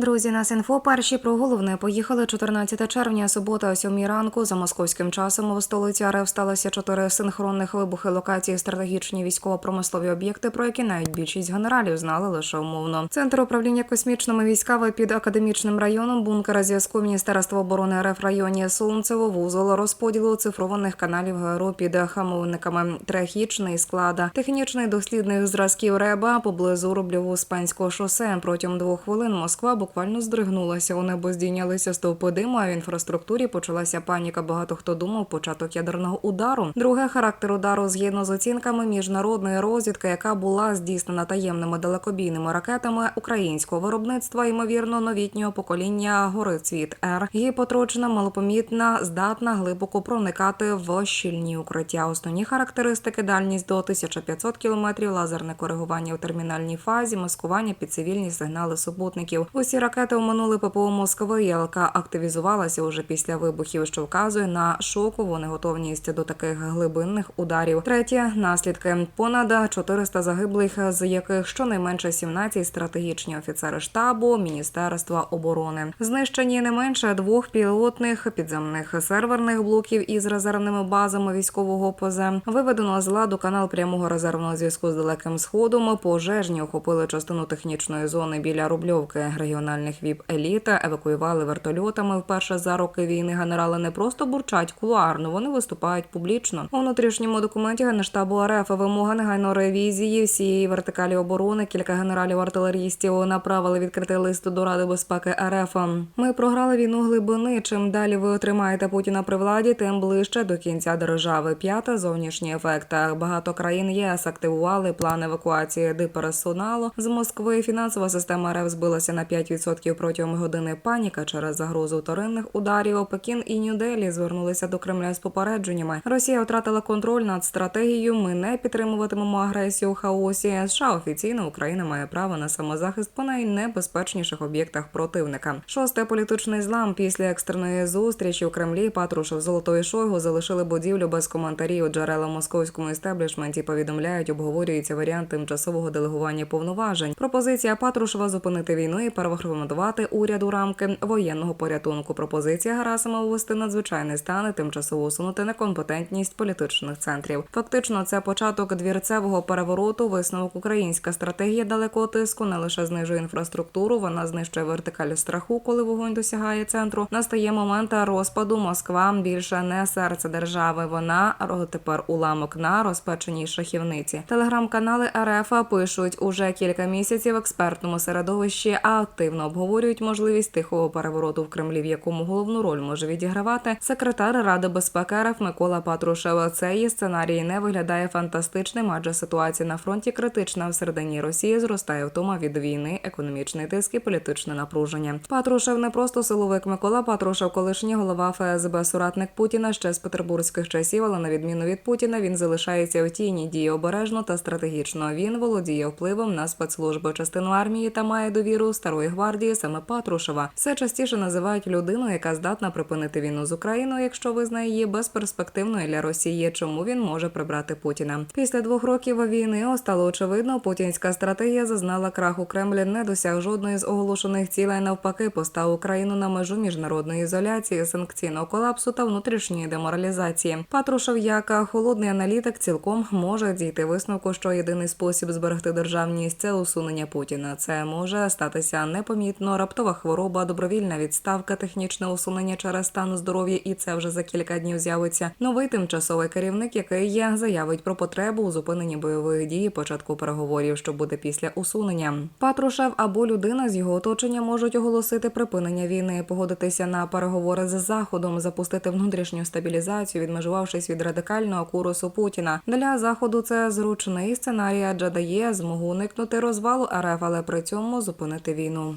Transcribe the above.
Друзі, нас інфо перші про головне поїхали 14 червня, субота о 7 ранку. За московським часом у столиці РФ сталося чотири синхронних вибухи локації стратегічні військово-промислові об'єкти, про які навіть більшість генералів знали лише умовно. Центр управління космічними військами під академічним районом бункера зв'язку Міністерства оборони РФ районі Солнцево вузол розподілу цифрованих каналів ГРУ під хамовниками трехічний склада, технічний дослідних зразків РЕБА поблизу Рубльово-Успенського шосе. Протягом двох хвилин Москва буквально здригнулася. У небо здійнялися стовпи диму, а в інфраструктурі почалася паніка. Багато хто думав початок ядерного удару. Друге характер удару згідно з оцінками міжнародної розвідки, яка була здійснена таємними далекобійними ракетами українського виробництва, ймовірно, новітнього покоління горицвіт Р. Гіпотрочна, малопомітна, здатна глибоко проникати в щільні укриття. Основні характеристики: дальність до 1500 км, лазерне коригування у термінальній фазі, маскування під цивільні сигнали супутників. Усі ракети оминули ППО Москви, яка активізувалася уже після вибухів, що вказує на шокову неготовність до таких глибинних ударів. Третє наслідки понад 400 загиблих, з яких щонайменше 17 стратегічні офіцери штабу Міністерства оборони. Знищені не менше двох пілотних підземних серверних блоків із резервними базами військового ПЗ. Виведено з ладу канал прямого резервного зв'язку з далеким сходом. Пожежні охопили частину технічної зони біля Рубльовки. Регіональних віп еліта евакуювали вертольотами. Вперше за роки війни генерали не просто бурчать кулуарно, вони виступають публічно. У внутрішньому документі генштабу РФ вимога негайно ревізії всієї вертикалі оборони. Кілька генералів-артилерістів направили відкритий лист до Ради безпеки РФ. Ми програли війну глибини. Чим далі ви отримаєте Путіна при владі, тим ближче до кінця держави. П'яте зовнішній ефект. Багато країн ЄС активували план евакуації диперсоналу з Москви. Фінансова система РФ збилася на 5% протягом години. Паніка через загрозу вторинних ударів. Пекін і Нью-Делі звернулися до Кремля з попередженнями. Росія втратила контроль над стратегією. Ми не підтримуватимемо агресію у хаосі. США офіційно Україна має право на самозахист по найнебезпечніших об'єктах противника. Шосте політичний злам після екстреної зустрічі у Кремлі. Патрушев Золотої Шойгу залишили будівлю без коментарів. Джерела московському істеблішменті повідомляють, обговорюється варіант тимчасового делегування повноважень. Пропозиція Патрушева зупинити війну і переформатувати уряд у рамки воєнного порятунку. Пропозиція Герасима ввести надзвичайний стан і тимчасово усунути некомпетентність політичних центрів. Фактично, це початок двірцевого перевороту. Висновок українська стратегія далекого тиску не лише знижує інфраструктуру, вона знищує вертикаль страху, коли вогонь досягає центру. Настає момент розпаду. Москва більше не серце держави. Вона тепер уламок на розпеченій шахівниці. Телеграм-канали РФ пишуть уже кілька місяців в експертному середовищі активно обговорюють можливість тихого перевороту в Кремлі, в якому головну роль може відігравати секретар Ради безпеки РФ Микола Патрушев. Цей сценарій не виглядає фантастичним, адже ситуація на фронті критична. В середині Росії зростає втома від війни, економічний тиск і політичне напруження. Патрушев не просто силовик Микола Патрушев, колишній голова ФСБ, соратник Путіна ще з петербурзьких часів, але на відміну від Путіна, він залишається в тіні, діє обережно та стратегічно. Він володіє впливом на спецслужби частину армії та має довіру старої гвардії саме Патрушева. Все частіше називають людину, яка здатна припинити війну з Україною, якщо визнає її безперспективною для Росії. Чому він може прибрати Путіна? Після двох років війни стало очевидно, путінська стратегія зазнала краху. Кремль не досяг жодної з оголошених цілей. Навпаки, поставив Україну на межу міжнародної ізоляції, санкційного колапсу та внутрішньої деморалізації. Патрушев, як холодний аналітик, цілком може дійти висновку, що єдиний спосіб зберегти державність це усунення Путіна. Це може статися непомітно, раптова хвороба, добровільна відставка, технічне усунення через стан здоров'я, і це вже за кілька днів з'явиться новий тимчасовий керівник, який є, заявить про потребу у зупиненні бойових дій, початку переговорів, що буде після усунення. Патрушев або людина з його оточення можуть оголосити припинення війни, погодитися на переговори з заходом, запустити внутрішню стабілізацію, відмежувавшись від радикального курсу Путіна. Для заходу це зручний сценарій, адже дає змогу уникнути розвалу РФ, але при цьому зупинити війну.